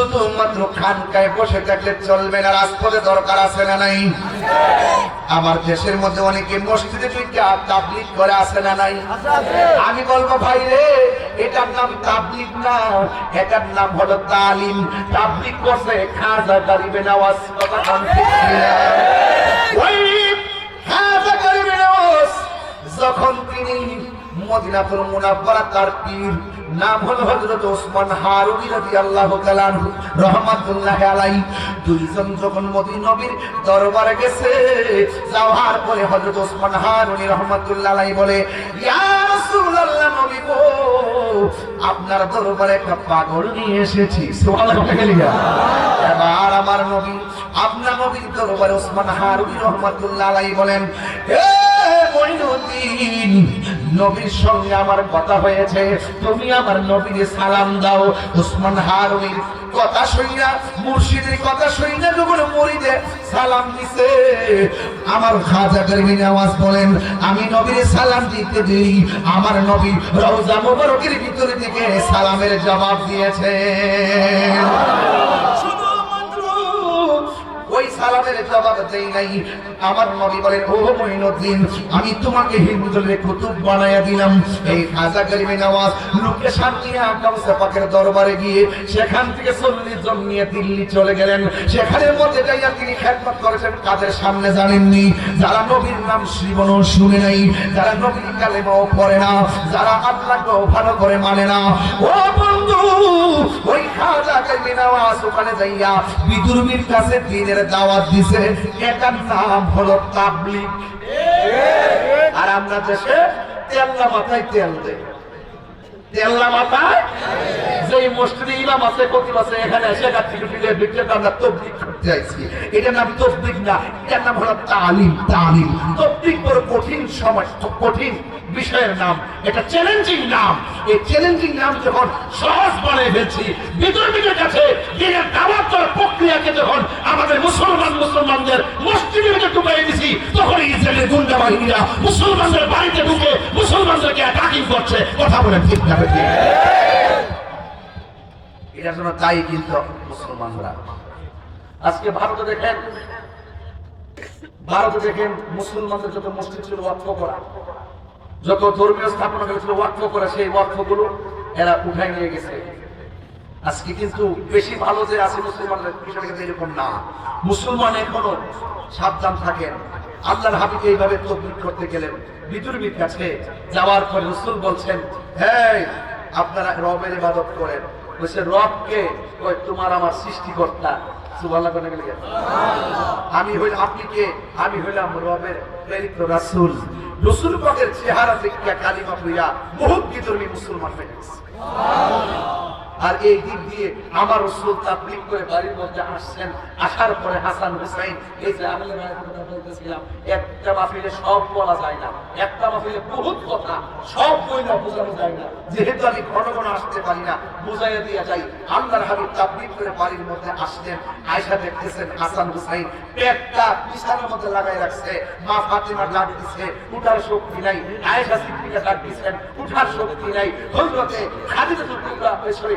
শুধুমাত্র খানকায় বসে থাকলে চলবে না, রাজপথে দরকার আছে না নাই? আমার দেশের মধ্যে অনেকে মসজিদে ঢুকে তাবলিগ করে আসে না নাই? আমি বলব, ভাই রে, এটার নাম তাবলিগ না, এটার নাম হলো তালিম। তাবলিগ করছে খাজা গরিবে নওয়াজ কথা? ওই নওয়াজ যখন মদিনাতুল মুনাফফারা তার পীর। নাম হলো হযরত ওসমান হারুনি রাদিয়াল্লাহু তাআলা রাহমাতুল্লাহি আলাইহি। দুইজন যখন মদিনা নবীর দরবারে গেছে, যাওয়ার পরে হযরত ওসমান হারুনি রাহমাতুল্লাহি আলাইহি বলে, ইয়া রাসূলুল্লাহ, নবী গো, আপনার দরবারে একটা পাগল নিয়ে এসেছি। এবার আমার নবী, আপনার নবীর দরবারে ওসমান হারুনি রাহমাতুল্লাহি আলাইহি বলেন হে মঈনুদ্দিন নবীর সঙ্গে আমার কথা হয়েছে তুমি আমার নবীর সালাম দাও। উসমান হারুনির কথা শুইনা মুর্শিদের কথা শুইনা যখন মরিদে সালাম দিছে আমার খাজা করিমিন আওয়াজ বলেন আমি নবীর সালাম দিতে দিই আমার নবী রওজা মোবারকের ভিতরে থেকে সালামের জবাব দিয়েছে। ওই সালামের জবাব দেই নাই। আমার নবী বলেন ও মঈনুদ্দিন, আমি তোমাকে হিন্দুদের কুতুব বানায়া দিলাম। এই খাজা করিমে নওয়াজ লোকে শান্তি আকাউসা পাকের দরবারে গিয়ে সেখান থেকে চল্লিশ জন নিয়ে দিল্লি চলে গেলেন। সেখানের মধ্যে যাইয়া তিনি খেদমত করেছেন কাদের সামনে জানেননি। যারা নবীর নাম শ্রীবনও শুনে নাই, যারা নবীর কালেমাও পড়ে না, যারা আল্লাহকেও ভালো করে মানে না। ও বন্ধু, ওই খাজা করিমে নওয়াজ ওখানে যাইয়া বিদুর্মীর কাছে দিনের দাওয়াত দিছে। এটার নাম হলো পাবলিক আর আমরা দেশে তেল না মাথায় তেল দেয় প্রক্রিয়াকে যখন আমাদের মুসলমান মুসলমানদের মসজিদের ভিতরে ঢুকাই দিছি তখন ইসরায়েলের গুন্ডা বাহিনীরা মুসলমানদের বাড়িতে ঢুকে মুসলমানদেরকে করছে। কথা বলে ঠিক না। ঠিক এটার জন্য তাই কিন্তু মুসলমানরা। আজকে ভারতে দেখেন ভারতে দেখেন মুসলমানদের যত মসজিদ ছিল ওয়াক্ফ করা, যত ধর্মীয় স্থাপনা ছিল ওয়াক্ফ করা, সেই ওয়াক্ফগুলো এরা উঠাই নিয়ে গেছে। আজকে কিন্তু বেশি ভালো যে আছে মুসলমানদের বিষয়টা কিন্তু এরকম না। মুসলমান এখনও সাবধান থাকেন আল্লাহর হাবিব এইভাবে তবলিগ করতে গেলেন। বিদুর্বীর কাছে যাওয়ার পরে রসুল বলছেন হ্যাঁ আপনারা রবের ইবাদত করেন। বলছে, রবকে, ওই তোমার আমার সৃষ্টিকর্তা। আমি হইল, আপনি কে? আমি হইলাম রবের প্রেরিত রাসূল। রসুল পাকের চেহারা দেখে কালিমা হইয়া বহুত বিধর্মী মুসলমান হয়ে গেছে। আর এই দিক দিয়ে আমার রসুল তাবলিগ করে বাড়ির মধ্যে আসছেন। আসার পরে হাসান হুসাইন, এই যে আমি বলতেছিলাম, একটা মাহফিলে সব বলা যায় না। একটা মাহফিলে বহুত কথা, সব বইলা বোঝানো যায় না। যেহেতু আমি ঘন ঘন আসতে পারি না, বুঝাইয়া দিয়া যাই, আল্লাহর হাবিব তাবলিগ করে বাড়ির মধ্যে আসলেন আয়সা দেখতেছেন হাসান হুসাইন, পেটটা বিছানার মধ্যে লাগাই রাখছে। মা ফাতিমা ডাক দিছে, উঠার শক্তি নাই। আয়েশা সিদ্দিকা ডাক দিছেন, উঠার শক্তি নাই। হযরতে খাদিজাতুল কুবরা সরি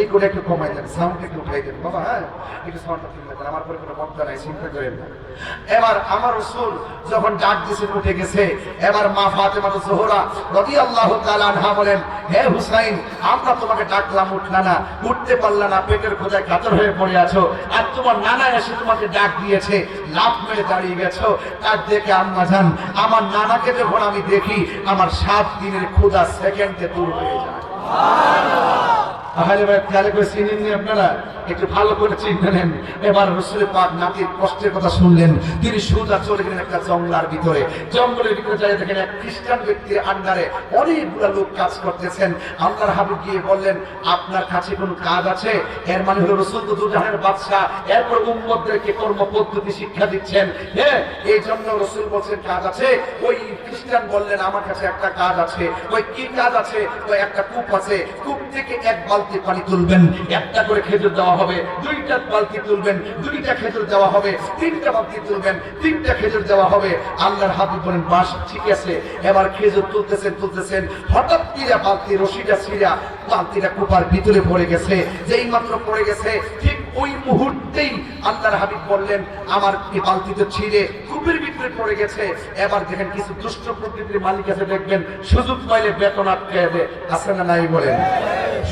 এই করে একটু কমাই দেন সাউন্ড একটু উঠাই দেন। বাবা হ্যাঁ একটু সাউন্ডটা কমাই দেন আমার পরে কোনো বক্তা নাই, চিন্তা করেন এবার আমার রসুল যখন ডাক দিয়েছেন, উঠে গেছে। এবার মা ফাতেমা জোহরা রাদিয়াল্লাহু তাআলা আনহা বলেন, হে হুসাইন, আমরা তোমাকে ডাকলাম, উঠলা না, উঠতে পারলা না, পেটের খোঁজায় কাতর হয়ে পড়ে আছো, আর তোমার নানা এসে তোমাকে ডাক দিয়েছে লাভ মেরে দাঁড়িয়ে গেছো, তার দেখে আম্মা জান, আমার নানাকে যখন আমি দেখি, আমার সাত দিনের ক্ষুধা সেকেন্ডে দূর হয়ে যায়। ভাই খেয়াল করে চিনেননি আপনারা একটু ভালো করে নেন। এবার রসুলের পাক নাতির কষ্টের কথা শুনলেন। তিনি সোজা চলে গেলেন একটা জঙ্গলার ভিতরে। জঙ্গলের ভিতরে যাই দেখেন, এক খ্রিস্টান ব্যক্তির আন্ডারে অনেকগুলা লোক কাজ করতেছেন। আল্লাহর গিয়ে বললেন, আপনার কাছে কোনো কাজ আছে? এর মানে হলো রসুল তো দুজাহানের বাদশাহ। এরপর উম্মতদেরকে কর্ম পদ্ধতি শিক্ষা দিচ্ছেন। হ্যাঁ এই জন্য রসুল বলছেন, কাজ আছে? ওই খ্রিস্টান বললেন, আমার কাছে একটা কাজ আছে। ওই কি কাজ আছে? ওই একটা কূপ আছে। কূপ থেকে এক বালতি পানি তুলবেন, একটা করে খেজুর দেওয়া হবে, দুইটা বালতি তুলবেন, দুইটা খেজুর দেওয়া হবে, তিনটা বালতি তুলবেন, তিনটা খেজুর দেওয়া হবে। আল্লাহর হাবিব বলেন, বাস, ঠিক আছে, এবার খেজুর তুলতেছেন তুলতেছেন। হঠাৎ কিরা বালতি রশিটা ছিঁড়া, বালতিটা কুপার ভিতরে পড়ে গেছে, যেই মাত্র পড়ে গেছে, ঠিক ওই মুহূর্তেই আল্লাহর হাবিব বললেন, আমার এই বালতিতে ছিঁড়ে কূপের ভিতরে পড়ে গেছে। এবার দেখেন কিছু দুষ্ট প্রকৃতির মালিক আছে, দেখবেন সুযোগ পাইলে বেতন আটকে আছে না নাই বলেন?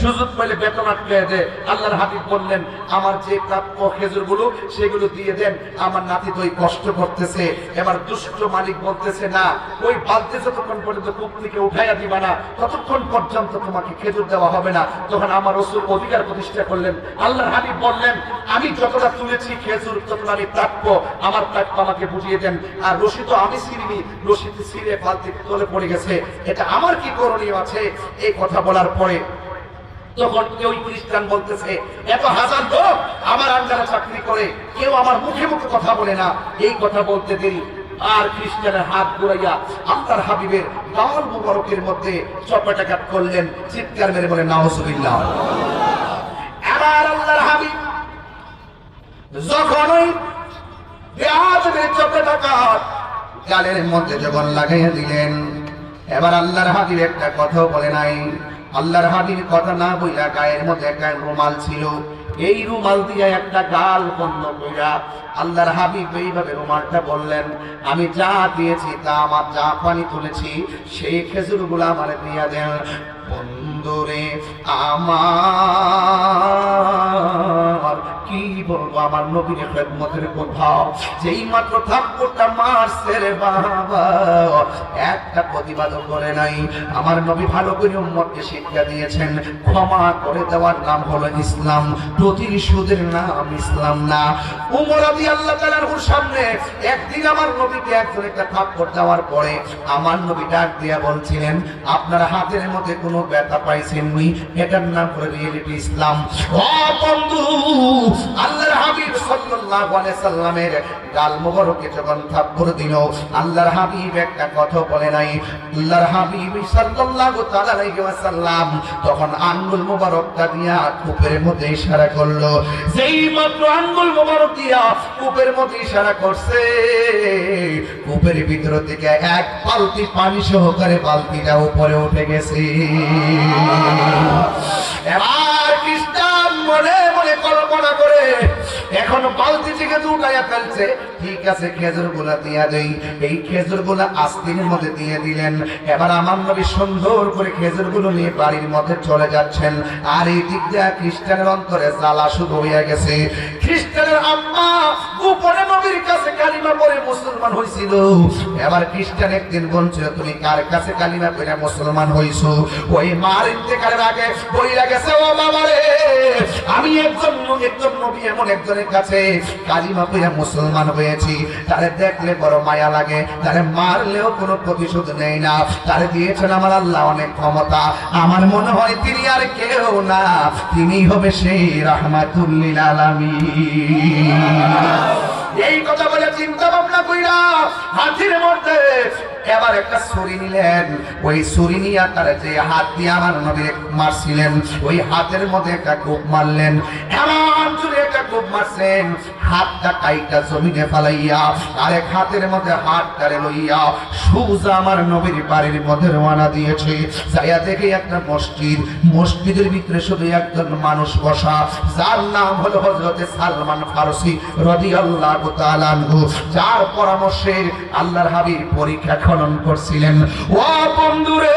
সুযোগ পাইলে বেতন আটকে দে। আল্লাহর হাবিব বললেন, আমার যে প্রাপ্য খেজুরগুলো সেগুলো দিয়ে দেন। আমার নাতি তো কষ্ট করতেছে। এবার দুষ্ট মালিক বলতেছে, না, ওই বালতি যতক্ষণ পর্যন্ত কূপ থেকে উঠাইয়া দিবা না। ততক্ষণ পর্যন্ত তোমাকে খেজুর দেওয়া হবে না। তখন আমার রসুল অধিকার প্রতিষ্ঠা করলেন। আল্লাহর হাবিব বললেন, আমি যতটা তুলেছি খেজুর, ততটা আমি প্রাপ্য। আমার প্রাপ্য আমাকে বুঝিয়ে দেন। আর রশি তো আমি ছিঁড়িনি রশিতে ছিঁড়ে বালতি তলে পড়ে গেছে। এটা আমার কি করণীয় আছে? এই কথা বলার পরে তখন কেউ খ্রিস্টান বলতেছে, এত হাজার লোক আমার আন্ডারে চাকরি করে, কেউ আমার মুখে মুখে কথা বলে না। এই কথা বলতে দেরি। আর খ্রিস্টানের হাত ঘুরাইয়া আল্লাহর হাবিবের গাল মুবারকের মধ্যে চপাটাঘাত করলেন, চিৎকার মেরে বলে নাউজুবিল্লাহ। এবার আল্লাহর হাবিব যখন ওই বেয়াদবের চপাটাঘাত গালের মধ্যে যখন লাগাইয়া দিলেন, এবার আল্লাহর হাবিব একটা কথা বলে নাই। আল্লাহর হাবির কথা না বইলা গায়ের মধ্যে একটা রুমাল ছিল। এই রুমাল দিয়ে একটা গাল বন্ধ কইরা আল্লাহর হাবিব এইভাবে রুমালটা বললেন, আমি যা দিয়েছি তা আমার যা পানি তুলেছি, সেই খেজুরগুলা আমার দিয়া দেন। বন্ধুরে, আমার কি বলব আমার নবীর খেদমতের কথা? যেই মাত্র থাপ্পড়টা মারছে রে বাবা, একটা প্রতিবাদ করে নাই। আমার নবী ভালো করে উম্মতকে শিক্ষা দিয়েছেন, ক্ষমা করে দেওয়ার নাম হলো ইসলাম। প্রতিশোধের নাম ইসলাম না। উমর আদি আল্লাহ তাআলার সামনে একদিন আমার নবীকে একজন একটা থাপ্পড় দেওয়ার পরে আমার নবী ডাক দিয়া বলছিলেন, আপনার হাতের মধ্যে কোনো ব্যথা পাইছেন নি এটার নাম হলো রিয়েলিটি ইসলাম। ও বন্ধু আল্লাহর হাবিব সাল্লাল্লাহু আলাইহি সাল্লামের গাল যখন দিল, আল্লাহর হাবিব একটা কথা বলে নাই। আল্লাহর হাবিব সাল্লাল্লাহু তাআলা আলাইহি ওয়াসাল্লাম তখন আঙ্গুল মোবারকটা দিয়া কূপের মধ্যে ইশারা করল। যেই মাত্র আঙ্গুল মোবারক দিয়া কূপের মধ্যে ইশারা করছে, কূপের ভিতর থেকে এক বালতি পানি সহকারে বালতিটা উপরে উঠে গেছে। এবার খ্রিস্টান মনে মনে কল্পনা এখন বালতি থেকে উঠাইয়া ফেলছে, ঠিক আছে খেজুরগুলা দিয়া দেই। এই খেজুরগুলা আস্তিনের মধ্যে দিয়ে দিলেন। এবার আমার নবী সুন্দর করে খেজুরগুলো নিয়ে বাড়ির মধ্যে চলে যাচ্ছেন। আর এই দিক দিয়ে খ্রিস্টানের অন্তরে জ্বালা শুরু হয়ে গেছে। খ্রিস্টানের আম্মা গোপনে নবীর কাছে কালিমা পরে মুসলমান হয়েছিল এবার খ্রিস্টান একদিন বলছিল, তুমি কার কাছে কালিমা পড়ে মুসলমান হইছো? ওই মার ইন্তেকালের আগে বইলা গেছে, ও বাবা রে আমি একজন একজন নবী, এমন একজনের কাছে কালিমা পড়ে মুসলমান হয়েছি। তারে দেখলে বড় মায়া লাগে, তারে মারলেও কোনো প্রতিশোধ নেই না। তারে দিয়েছেন আমার আল্লাহ অনেক ক্ষমতা। আমার মনে হয় তিনি আর কেউ না, তিনি হবে সেই রাহমাতুল্লিল আলামিন। এই কথা বলে চিন্তা ভাবনা কইরা হাতির মধ্যে এবার একটা ছুরি নিলেন। ওই ছুরি নিয়ে তারা যে হাত দিয়ে আমার নবী মারছিলেন, ওই হাতের মধ্যে একটা কোপ মারলেন। এমন মারছেন হাতটা কাইটা জমিনে ফালাইয়া, আরেক হাতের মধ্যে লইয়া, সুজা আমার নবীর বাড়ির মধ্যে রওনা দিয়েছে। যাইয়া দেখে একটা মসজিদ, মসজিদের ভিতরে শুধু একজন মানুষ বসা, যার নাম হলো হজরতে সালমান ফারসি রাদিয়াল্লাহু তাআলা আনহু। যার পরামর্শে আল্লাহর হাবিব পরীক্ষা খনন করছিলেন। ও বন্ধুরে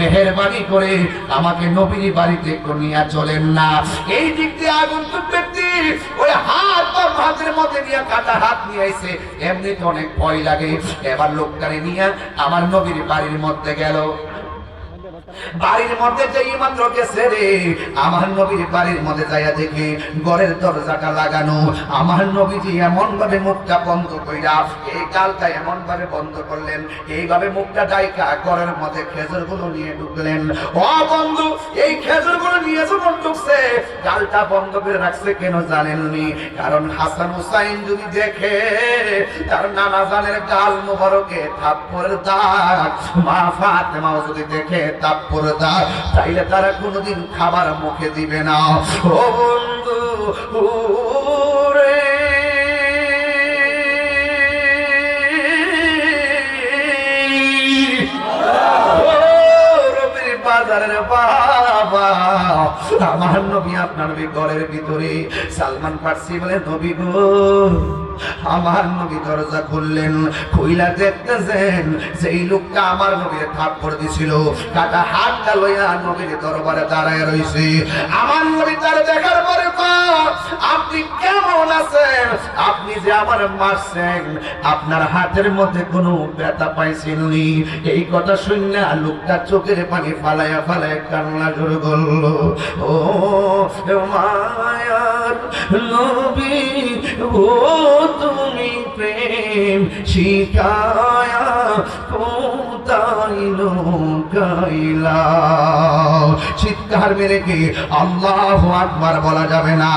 মেহেরবানি করে আমাকে নবীর বাড়িতে নিয়ে চলেন না। এই দিক দিয়ে আগন্তুক ব্যক্তি ওই হাত বা হাতের মধ্যে নিয়ে কাটা হাত নিয়ে আইছে এমনিতে অনেক ভয় লাগে। এবার লোকটারে নিয়ে আমার নবীর বাড়ির মধ্যে গেল। বাড়ির মধ্যে যেই মাত্র গেছে রে, আমার নবীর বাড়ির মধ্যে যাইয়া দেখে ঘরের দরজাটা লাগানো। আমার নবীজি এমন ভাবে মুখটা বন্ধ কইরা এই গালটা এমন ভাবে বন্ধ করলেন। এইভাবে মুখটা ডাইকা ঘরের মধ্যে খেজুরগুলো নিয়ে ঢুকলেন। ও বন্ধু, এই খেজুরগুলো নিয়ে যখন ঢুকছে, গালটা বন্ধ করে রাখছে কেন জানেননি? কারণ হাসান হুসাইন যদি দেখে, তার নানা জানের গাল মোবারকে থাপ্পড়ের দাগ। মা ফাতেমাও যদি দেখে থাপ্পড় দাগ তাইলে তারা কোনোদিন খাবার মুখে দিবে না। ও বন্ধু আমার নবী আপনার ঘরের ভিতরে সালমান বলে নবী গো। আমার নবী দরজা খুললেন, খুইলা দেখতেছেন সেই লোকটা আমার নবীর দিছিল। কাটা লইয়া নবীর দরবারে দাঁড়ায় রইছে। আমার নবী তার দেখার পরে আপনি কেমন আছেন? আপনি যে আমার মারছেন, আপনার হাতের মধ্যে কোনো ব্যথা পাইছেননি এই কথা শুনে লোকটা চোখের পানি ফালাইয়া কান্না করল। ও মায়ার ও তুমি প্রেম শিকায়া চিৎকার মেরে কি আল্লাহ আকবার বলা যাবে না?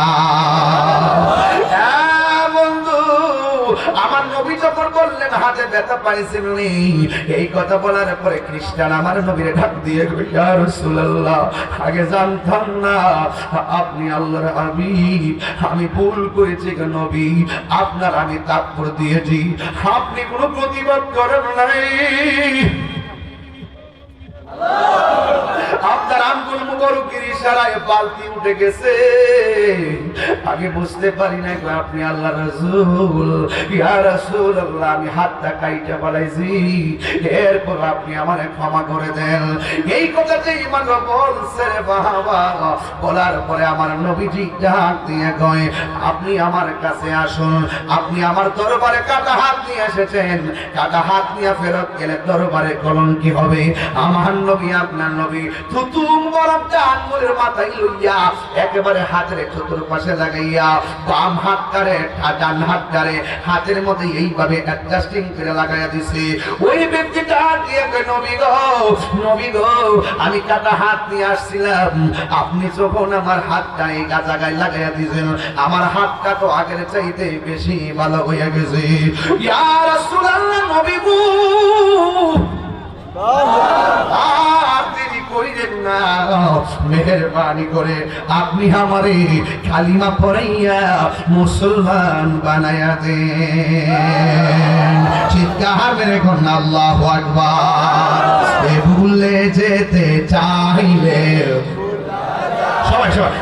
হাতে ব্যথা পাইছেন নি, এই কথা বলার পরে খ্রিস্টান আমার নবীরে ঢাক দিয়ে ইয়া রাসূলুল্লাহ আগে জানতাম না আপনি আল্লাহর আমি আমি ভুল করেছি নবী আপনার আমি তাৎপর দিয়েছি। আপনি কোনো প্রতিবাদ করেন নাই। আগে বুঝতে পারি না আপনি আল্লাহ ইয়া আমি হাতটা কাইটা বাড়াইছি এরপর আপনি আমারে ক্ষমা করে দেন। এই ইমান বলছে বাবা। বলার পরে আমার নবীজি ডাক দিয়ে কয়, আপনি আমার কাছে আসুন। আপনি আমার দরবারে কাটা হাত নিয়ে এসেছেন। কাটা হাত নিয়ে ফেরত গেলে দরবারে কলঙ্কি হবে। আমার নবী, আপনার নবী। তুতুম বরফটা আঙ্গুলের মাথায় লইয়া একেবারে হাতের চতুর্পাশে লাগাইয়া বাম হাত কারে ডান হাত কারে হাতের মধ্যে এইভাবে অ্যাডজাস্টিং করে লাগাইয়া দিছে। ওই ব্যক্তিটা দিয়ে নবী গো নবী গো, আমি কাটা হাত নিয়ে আসছিলাম। আপনি যখন আমার হাতটা এই গাছা গায়ে লাগাইয়া দিয়েছেন আমার হাতটা তো আগের চাইতে বেশি ভালো হইয়া গেছে। ইয়া রাসূলুল্লাহ, নবী গো মেহরবানি করে, আপনি আমারে কালিমা পড়াইয়া মুসলমান বানাইয়া দেন। চিৎকার মেরে কন্যা আল্লাহ আকবার। এ ভুলে যেতে চাইলে, সবাই সবাই